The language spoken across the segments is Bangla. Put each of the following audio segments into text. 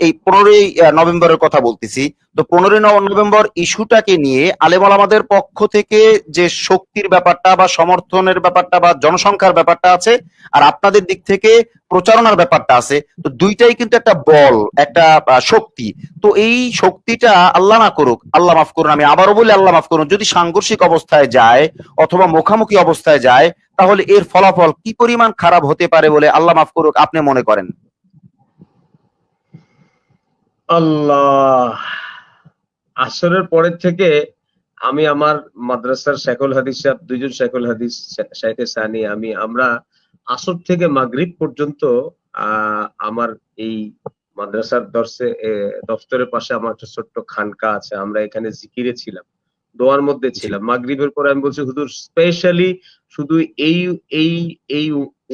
এই পনেরোই নভেম্বরের কথা বলতেছি। তো পনেরোই নভেম্বর ইস্যুটাকে নিয়ে আলেমাল আমাদের পক্ষ থেকে যে শক্তির ব্যাপারটা বা সমর্থনের ব্যাপারটা বা জনসংখ্যার ব্যাপারটা আছে, আর আপনাদের দিক থেকে প্রচারণার ব্যাপারটা আছে, তো দুইটাই কিন্তু একটা বল, একটা শক্তি। তো এই শক্তিটা আল্লাহ না করুক, আল্লাহ মাফ করুন, আমি আবারও বলি আল্লাহ মাফ করুন, যদি সাংঘর্ষিক অবস্থায় যায় অথবা মুখামুখি অবস্থায় যায়, তাহলে এর ফলাফল কি পরিমাণ খারাপ হতে পারে বলে আল্লাহ মাফ করুক, আপনি মনে করেন? আল্লাহ। আসরের পরের থেকে আমি আমার মাদ্রাসার শেখুল হাদিস সাহেব দুইজন শেখুল হাদিস শাইখে সানি আমি আমরা আসর থেকে মাগরিব পর্যন্ত আহ, আমার এই মাদ্রাসার দর্শে দফতরের পাশে আমার একটা ছোট্ট খানকা আছে আমরা এখানে জিকিরে ছিলাম দোয়ার মধ্যে ছিলাম। মাগরিবের পরে আমি বলছি হুজুর স্পেশালি শুধু এই এই এই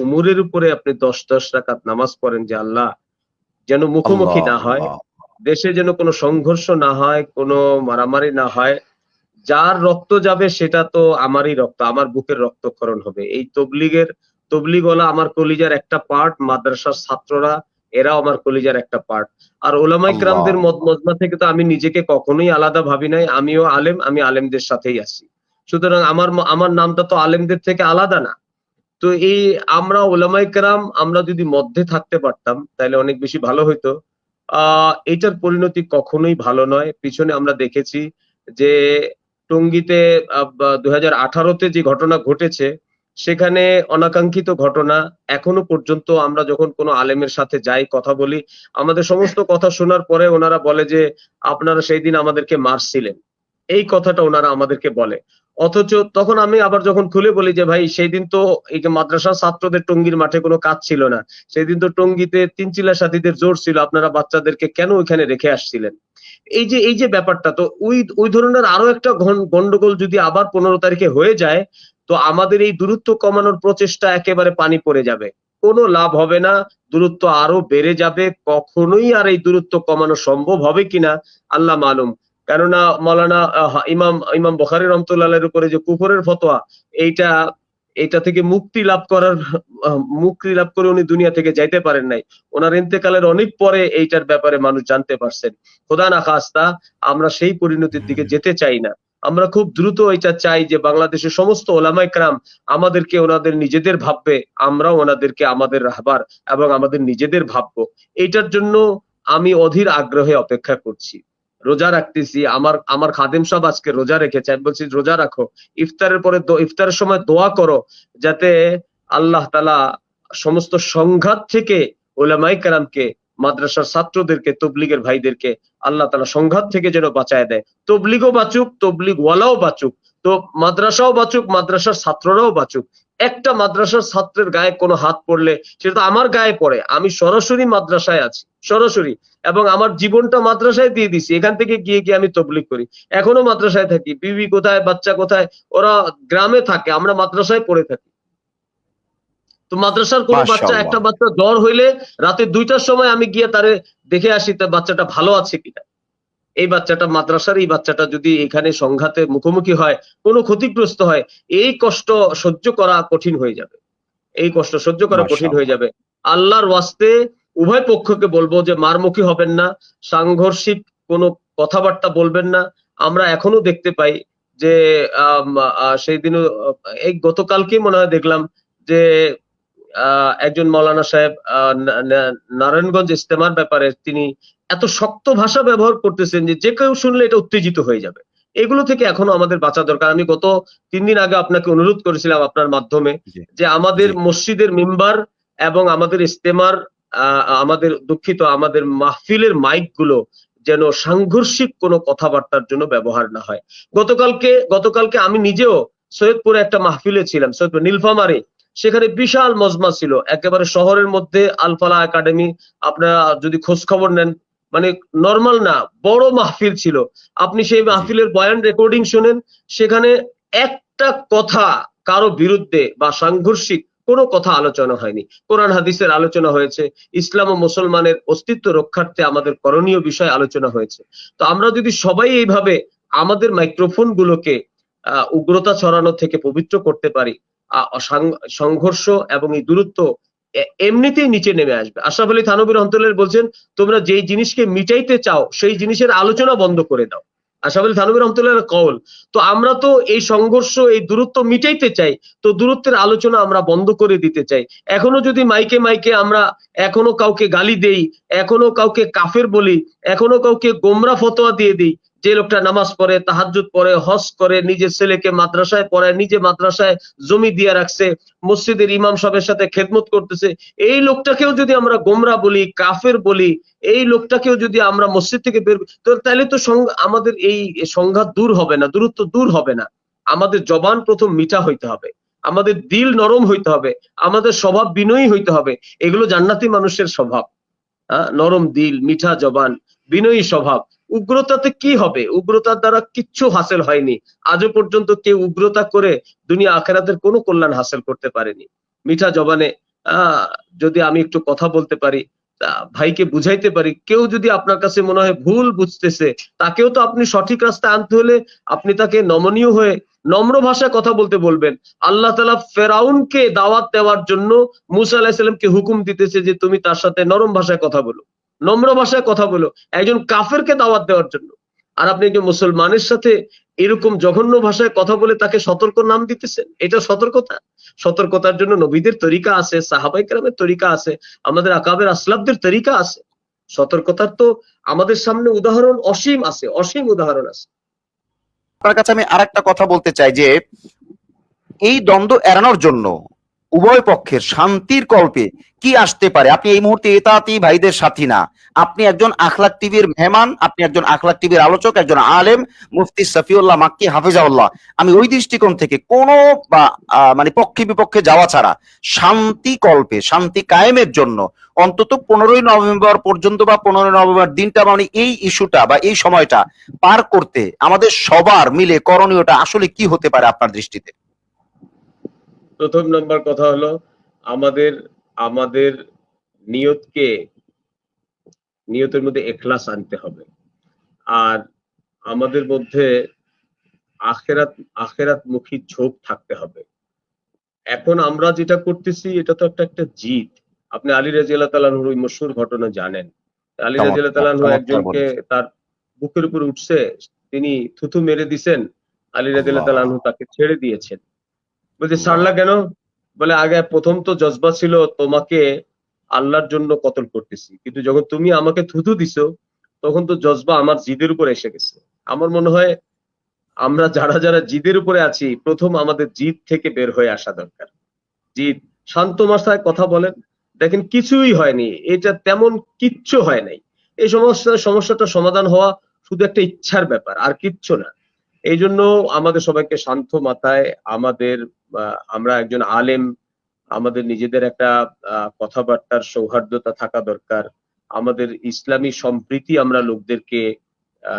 উমরের উপরে আপনি দশ দশ রাকাত নামাজ পড়েন যে আল্লাহ যেন মুখোমুখি না হয়। দেশে যেন কোনো সংঘর্ষ না হয় কোনো মারামারি না হয় যার রক্ত যাবে সেটা তো আমারই রক্ত আমার বুকের রক্তক্ষরণ হবে। এই তবলিগের তবলিগওয়ালা আমার কলিজার একটা পার্ট মাদ্রাসার ছাত্ররা এরাও আমার কলিজার একটা পার্ট আর ওলামাই ক্রামদের মত মজমা থেকে তো আমি নিজেকে কখনোই আলাদা ভাবি নাই আমিও আলেম আমি আলেমদের সাথেই আছি। সুতরাং আমার আমার নামটা তো আলেমদের থেকে আলাদা না। তো এই আমরা ওলামাই কেরাম আমরা যদি মধ্যে থাকতে পারতাম তাহলে অনেক বেশি ভালো হইতো। এটার পরিণতি কখনোই ভালো নয়। পিছনে আমরা দেখেছি যে টঙ্গিতে দু হাজার আঠারোতে যে ঘটনা ঘটেছে, সেখানে অনাকাঙ্ক্ষিত ঘটনা। এখনও পর্যন্ত আমরা যখন কোনো আলেমের সাথে যাই, কথা বলি, আমাদের সমস্ত কথা শোনার পরে ওনারা বলে যে, আপনারা সেই দিন আমাদেরকে মারছিলেন। এই কথাটা ওনারা আমাদেরকে বলে। অথচ তখন আমি আবার যখন খুলে বলি যে, ভাই সেই দিন তো এই যে মাদ্রাসা ছাত্রদের টঙ্গীর মাঠে কোনো কাজ ছিল না। সেদিন তো টঙ্গিতে তিন চিলা সাথীদের জোর ছিল, আপনারা বাচ্চাদেরকে কেন ওইখানে রেখে আসছিলেন? এই যে এই যে ব্যাপারটা, তো ওই ওই ধরনের আরও একটা গন্ডগোল যদি আবার পনেরো তারিখে হয়ে যায়, তো আমাদের এই দূরত্ব কমানোর প্রচেষ্টা একেবারে পানি পড়ে যাবে। কোনো লাভ হবে না, দূরত্ব আরও বেড়ে যাবে। কখনোই আর এই দূরত্ব কমানো সম্ভব হবে কিনা, আল্লাহ মালুম। কেননা মৌলানা ইমাম ইমাম বখারি রহমতুল্লাহের উপরে যে কুফরের ফতোয়া, এইটা এটা থেকে মুক্তি লাভ করার মুক্তি লাভ করে উনি দুনিয়া থেকে যাইতে পারেন নাই। ওনার ইন্তেকালের অনেক পরে এইটার ব্যাপারে মানুষ জানতে পারছেন। খোদা না খাস্তা, আমরা সেই পরিণতির দিকে যেতে চাই না। আমরা খুব দ্রুত এটা চাই যে বাংলাদেশের সমস্ত ওলামাই ক্রাম আমাদেরকে ওনাদের নিজেদের ভাববে, আমরাও ওনাদেরকে আমাদের রাহবার এবং আমাদের নিজেদের ভাববো। এইটার জন্য আমি অধীর আগ্রহে অপেক্ষা করছি। রোজা রাখতেছি, আমার আমার খাদেম সব আজকে রোজা রেখেছে। আমি বলছি, রোজা রাখো। ইফতারের পরে ইফতারের সময় দোয়া করো, যাতে আল্লাহ তালা সমস্ত সংঘাত থেকে ওলামাই কালামকে মাদ্রাসার ছাত্রদেরকে, তবলিগের ভাইদেরকে আল্লাহ তালা সংঘাত থেকে যেন বাঁচায় দেয়। তবলিগও বাঁচুক তবলিগ ওয়ালাও বাঁচুক। তো মাদ্রাসাও বাঁচুক, মাদ্রাসার ছাত্ররাও বাঁচুক। একটা মাদ্রাসার ছাত্রের গায়ে কোনো হাত পড়লে সেটা তো আমার গায়ে পড়ে। আমি সরাসরি মাদ্রাসায় আছি সরাসরি। এবং আমার জীবনটা মাদ্রাসায় দিয়ে দিছি এখান থেকে গিয়ে গিয়ে আমি তবলিগ করি। এখনও মাদ্রাসায় থাকি। বিবি কোথায় বাচ্চা কোথায় ওরা গ্রামে থাকে আমরা মাদ্রাসায় পড়ে থাকি। তো মাদ্রাসার কোনো বাচ্চা একটা বাচ্চা জ্বর হইলে রাতে দুইটার সময় আমি গিয়ে তারে দেখে আসি তার বাচ্চাটা ভালো আছে কিনা। এই বাচ্চাটা মাদ্রাসার এই বাচ্চাটা যদি এখানে সংঘাতে মুখোমুখি হয় কোনো ক্ষতিগ্রস্ত হয় এই কষ্ট সহ্য করা কঠিন হয়ে যাবে। এই কষ্ট সহ্য করা কঠিন হয়ে যাবে। আল্লাহর ওয়াস্তে উভয় পক্ষকে বলব যে মারমুখী হবেন না সাংঘর্ষিক কোনো কথাবার্তা বলবেন না। আমরা এখনও দেখতে পাই যে আহ, সেই দিনও এই গতকালকেই মনে হয় দেখলাম যে আহ, একজন মৌলানা সাহেব নারায়ণগঞ্জ ইস্তেমার ব্যাপারে তিনি এত শক্ত ভাষা ব্যবহার করতেছেন যে যে কেউ শুনলে এটা উত্তেজিত হয়ে যাবে। এগুলো থেকে এখনও আমাদের বাঁচা দরকার। আমি গত তিন দিন আগে আপনাকে অনুরোধ করেছিলাম আপনার মাধ্যমে যে আমাদের মসজিদের মেম্বার এবং আমাদের ইস্তেমার আমাদের দুঃখিত আমাদের মাহফিলের মাইকগুলো যেন সাংঘর্ষিক কোনো কথাবার্তার জন্য ব্যবহার না হয়। গতকালকে গতকালকে আমি নিজেও সৈয়দপুরে একটা মাহফিলে ছিলাম সৈয়দপুর নীলফামারে। সেখানে বিশাল মজমা ছিল। একেবারে শহরের মধ্যে আলফালা একাডেমি। আপনারা যদি খোঁজ খবর নেন মানে নর্মাল না বড় মাহফিল ছিল। আপনি সেই মাহফিলের বয়ান রেকর্ডিং শুনেন সেখানে একটা কথা কারও বিরুদ্ধে বা সাংঘর্ষিক কোনো কথা আলোচনা হয়নি। কোরআন হাদিসের আলোচনা হয়েছে ইসলাম ও মুসলমানের অস্তিত্ব রক্ষার্থে আমাদের করণীয় বিষয় আলোচনা হয়েছে। তো আমরা যদি সবাই এইভাবে আমাদের মাইক্রোফোন গুলোকে আহ, উগ্রতা ছড়ানো থেকে পবিত্র করতে পারি সংঘর্ষ এবং এই দূরত্ব এমনিতেই নিচে নেমে আসবে। আশরাফ আলী থানবী রহমতুল্লাহ বলছেন, তোমরা যেই জিনিসকে মিটাইতে চাও, সেই জিনিসের আলোচনা বন্ধ করে দাও। আশরাফ আলী থানবী রহমতুল্লাহ কওল, তো আমরা তো এই সংঘর্ষ, এই দূরত্ব মিটাইতে চাই, তো দূরত্বের আলোচনা আমরা বন্ধ করে দিতে চাই। এখনও যদি মাইকে মাইকে আমরা এখনও কাউকে গালি দেই, এখনও কাউকে কাফের বলি, এখনও কাউকে গোমরা ফতোয়া দিয়ে দিই যে লোকটা নামাজ পড়ে, তাহাজ্জুদ পড়ে, হজ করে, নিজের ছেলেকে মাদ্রাসায় পড়ায়, নিজে মাদ্রাসায় জমি দিয়ে রাখছে, মসজিদের ইমাম সাহেবের সাথে খেদমত করতেছে, এই লোকটাকেও যদি আমরা গোমরা বলি, কাফের বলি, এই লোকটাকেও যদি আমরা মসজিদ থেকে বের তাহলে তো আমাদের এই সংঘাত দূর হবে না, দূরত্ব দূর হবে না। আমাদের জবান প্রথম মিঠা হইতে হবে, আমাদের দিল নরম হইতে হবে, আমাদের স্বভাব বিনয়ী হইতে হবে, এগুলো জান্নাতি মানুষের স্বভাব। নরম দিল, মিঠা জবান, বিনয়ী স্বভাব। উগ্রতাতে কি হবে? উগ্রতার দ্বারা কিচ্ছু হাসিল হয়নি। আজও পর্যন্ত কেউ উগ্রতা করে দুনিয়া আখেরাতের কোনো কল্যাণ হাসিল করতে পারেনি। মিঠা জবানে যদি আমি একটু কথা বলতে পারি ভাইকে বুঝাইতে পারি, কেউ যদি আপনার কাছে মনে হয় ভুল বুঝতেছে, তাকেও তো আপনি সঠিক রাস্তায় আনতে হলে আপনি তাকে নমনীয় হয়ে নম্র ভাষায় কথা বলতে বলবেন। আল্লাহ তালা ফেরাউনকে দাওয়াত দেওয়ার জন্য মুসা আলাহিসাল্লামকে হুকুম দিতেছে যে, তুমি তার সাথে নরম ভাষায় কথা বলো। নম্র ভাষায় কথা বলো, একজন কাফেরকে দাওয়াত দেওয়ার জন্য। আর আপনি একজন মুসলমানের সাথে এরকম জঘন্য ভাষায় কথা বলে তাকে সতর্ক নাম দিতেছেন? এটা সতর্কতা? সতর্কতার জন্য নবীদের তরিকা আছে সাহাবাই কেরামের তরিকা আছে, আমাদের আকাবের আসলাবদের তরিকা আছে। সতর্কতার তো আমাদের সামনে উদাহরণ অসীম আছে, অসীম উদাহরণ আছে। আপনার কাছে আমি আরেকটা কথা বলতে চাই যে, এই দ্বন্দ্ব এড়ানোর জন্য উভয় পক্ষের শান্তির কল্পে কি আসতে পারে? আপনি এই মুহূর্তে এতাতি ভাইদের সাথী না। আপনি একজন আখলাক টিভির মেহমান, আপনি একজন আখলাক টিভির আলোচক, একজন আলেম, মুফতি সফিউল্লাহ মাক্কি, হাফিজাউল্লাহ। আমি ওই দৃষ্টিকোণ থেকে কোনো মানে পক্ষে বিপক্ষে যাওয়া ছাড়া শান্তি কল্পে, শান্তি কায়েমের জন্য অন্তত পনেরোই নভেম্বর পর্যন্ত বা পনেরোই নভেম্বর দিনটা মানে এই ইস্যুটা বা এই সময়টা পার করতে আমাদের সবার মিলে করণীয়টা আসলে কি হতে পারে আপনার দৃষ্টিতে? প্রথম নম্বর কথা হলো, আমাদের আমাদের নিয়তকে নিয়তের মধ্যে এখলাস আনতে হবে। আর আমাদের মধ্যে আখেরাত আখেরাত মুখী ঝোঁক থাকতে হবে। এখন আমরা যেটা করতেছি এটা তো একটা একটা জিত আপনি আলী রাজিয়াল্লাহ তালাহুর ওই মশুর ঘটনা জানেন। আলী তালাহু চমৎকার একজনকে তার বুকের উপর উঠছে তিনি থুথু মেরে দিছেন। আলী রাজিয়াল্লাহ তালাহু তাকে ছেড়ে দিয়েছেন। বলছে ছাড়লা কেন? বলে, আগে প্রথম তো জজবা ছিল তোমাকে আল্লাহর জন্য কতল করতেছি। কিন্তু যখন তুমি আমাকে থুতু দিছো, তখন তো জজবা আমার জিদের উপর এসে গেছে। আমার মনে হয় আমরা যারা যারা জিদের উপরে আছি, প্রথম আমাদের জিদ থেকে বের হয়ে আসা দরকার। জিদ, শান্ত মাসায় কথা বলেন। দেখেন, কিছুই হয়নি। এটা তেমন কিচ্ছু হয় নাই। এই সমস্যা সমস্যাটা সমাধান হওয়া শুধু একটা ইচ্ছার ব্যাপার, আর কিচ্ছু না। এই জন্য আমাদের সবাইকে শান্ত মাথায় আমাদের আমরা একজন আলেম, আমাদের নিজেদের একটা কথাবার্তার সৌহার্দ্যতা থাকা দরকার। আমাদের ইসলামী সম্প্রীতি আমরা লোকদেরকে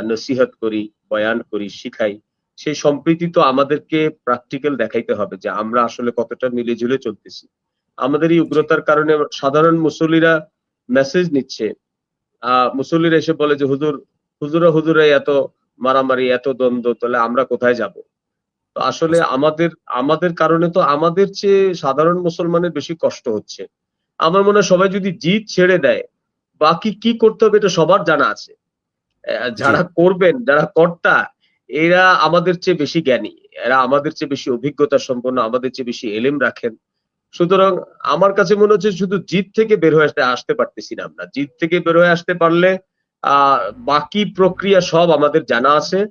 নসিহত করি, বয়ান করি, শিখাই। সেই সম্প্রীতি তো আমাদেরকে প্র্যাকটিক্যাল দেখাইতে হবে যে আমরা আসলে কতটা মিলে ঝুলে চলতেছি। আমাদের এই উগ্রতার কারণে সাধারণ মুসল্লিরা মেসেজ নিচ্ছে। আহ, মুসল্লিরা এসে বলে যে, হুজুর, হুজুরা হুজুরা এত মারামারি এত দ্বন্দ্ব তাহলে আমরা কোথায় যাব? তো আসলে আমাদের আমাদের কারণে তো আমাদের চেয়ে সাধারণ মুসলমানের বেশি কষ্ট হচ্ছে। আমার মনে হয় সবাই যদি জিদ ছেড়ে দেয় বাকি কি করতে হবে এটা সবার জানা আছে। যারা করবেন যারা কর্তা এরা আমাদের চেয়ে বেশি জ্ঞানী এরা আমাদের চেয়ে বেশি অভিজ্ঞতা সম্পন্ন আমাদের চেয়ে বেশি এলেম রাখেন। সুতরাং আমার কাছে মনে হচ্ছে শুধু জিদ থেকে বের হয়ে আসতে আসতে পারতেছি না আমরা। জিদ থেকে বের হয়ে আসতে পারলে বাকি প্রক্রিয়া সব আমাদের জানা আছে।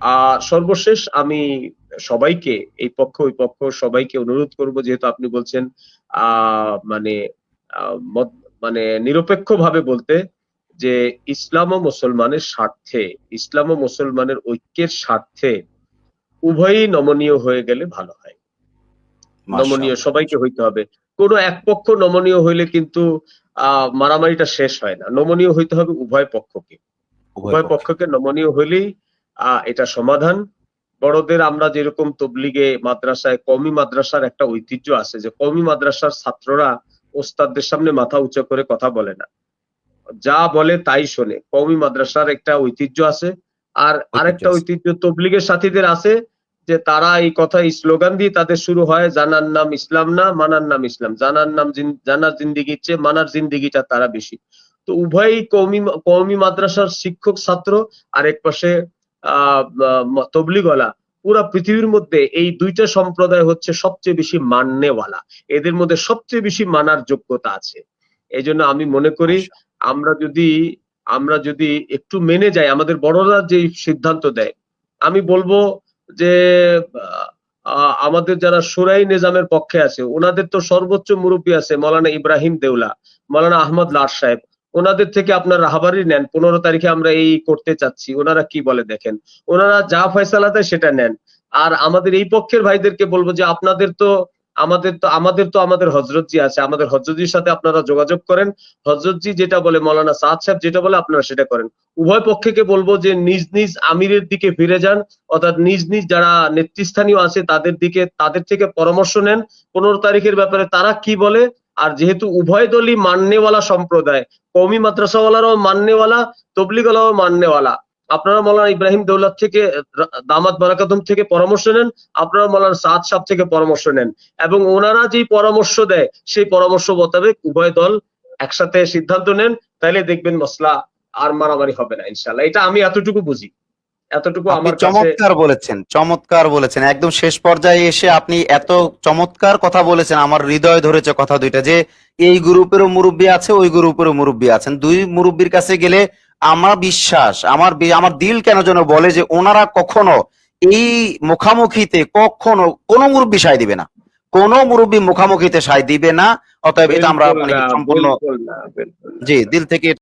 আর সর্বশেষ আমি সবাইকে এই পক্ষ ওই পক্ষ সবাইকে অনুরোধ করব যেহেতু আপনি বলছেন আহ মানে মানে নিরপেক্ষ ভাবে বলতে যে ইসলাম ও মুসলমানের স্বার্থে ইসলাম ও মুসলমানের ঐক্যের স্বার্থে উভয়ই নমনীয় হয়ে গেলে ভালো হয়। নমনীয় সবাইকে হইতে হবে। কোনো এক পক্ষ নমনীয় হইলে কিন্তু আহ মারামারিটা শেষ হয় না। নমনীয় হইতে হবে উভয় পক্ষকে। উভয় পক্ষকে। নমনীয় হইলেই আহ এটা সমাধান। বড়দের আমরা যেরকম তবলিগে মাদ্রাসায় কমি মাদ্রাসার একটা ঐতিহ্য আছে যে কমি মাদ্রাসার ছাত্ররা ওস্তাদদের সামনে মাথা উঁচু করে কথা বলে না। যা বলে তাই শোনে। কমি মাদ্রাসার একটা ঐতিহ্য আছে। আর আরেকটা ঐতিহ্য তবলিগের সাথীদের আছে যে তারা এই কথা এই স্লোগান দিয়ে তাদের শুরু হয় জানার নাম ইসলাম না মানার নাম ইসলাম। জানার নাম জানার জিন্দিগির চেয়ে মানার জিন্দিগিটা তারা বেশি। তো উভয়ই কৌমি কৌমি মাদ্রাসার শিক্ষক ছাত্র আর এক পাশে তবলিগওয়ালা পুরা পৃথিবীর মধ্যে এই দুইটা সম্প্রদায় হচ্ছে সবচেয়ে বেশি মান্যওয়ালা। এদের মধ্যে সবচেয়ে বেশি মানার যোগ্যতা আছে। এই জন্য আমি মনে করি আমরা যদি আমরা যদি একটু মেনে যাই আমাদের বড়রা যে সিদ্ধান্ত দেয় আমি বলব যে আমাদের যারা সুরাই নিজামের পক্ষে আছে, ওনাদের তো সর্বোচ্চ মুরব্বী আছে মৌলানা ইব্রাহিম দেউলা, মৌলানা আহমদ লাট সাহেব। ওনাদের থেকে আপনার রাহাবারি নেন, পনেরো তারিখে আমরা এই করতে চাচ্ছি, ওনারা কি বলে দেখেন? ওনারা যা ফয়সালা দেয় সেটা নেন। আর আমাদের এই পক্ষের ভাইদেরকে বলব যে, আপনাদের তো আমাদের তো আমাদের তো আমাদের হজরতজি আছে। আমাদের হজরতজির সাথে আপনারা যোগাযোগ করেন। হজরতজি যেটা বলে, মৌলানা সাদ সাহেব যেটা বলে, আপনারা সেটা করেন। উভয় পক্ষকে বলব যে নিজ নিজ আমিরের দিকে ফিরে যান, অর্থাৎ নিজ নিজ যারা নেতৃস্থানীয় আছে তাদের দিকে, তাদের থেকে পরামর্শ নেন। পনেরো তারিখের ব্যাপারে তারা কি বলে? আর যেহেতু উভয় দলই মান্যওয়ালা সম্প্রদায় কৌমি মাদ্রাসাওয়ালারাও মান্যওয়ালা তবলিগওয়ালাও মান্যওয়ালা আপনারা মৌলানা ইব্রাহিম দৌলত থেকে দামাত বারাকাতুম থেকে পরামর্শ নেন আপনারা মৌলানা সাদ সাহেব থেকে পরামর্শ নেন। এবং ওনারা যেই পরামর্শ দেয় সেই পরামর্শ মোতাবেক উভয় দল একসাথে সিদ্ধান্ত নেন তাহলে দেখবেন মশলা আর মারামারি হবে না ইনশাল্লাহ এটা আমি এতটুকু বুঝি। এতটুকু আমার চমৎকার বলেছেন চমৎকার বলেছেন। একদম শেষ পর্যায়ে এসে আপনি এত চমৎকার কথা বলেছেন আমার হৃদয় ধরেছে কথা দুইটা যে এই গ্রুপেরও মুরব্বী আছে ওই গ্রুপেরও মুরব্বী আছেন। দুই মুরব্বীর কাছে গেলে আমার বিশ্বাস আমার আমার দিল কেন যেন বলে যে ওনারা কখনো এই মুখামুখিতে কখনো কোন মুরব্বী সায় দিবে না কোন মুরব্বী মুখামুখিতে সায় দিবে না অতএব এটা আমরা মানে সম্পূর্ণ। জি দিল থেকে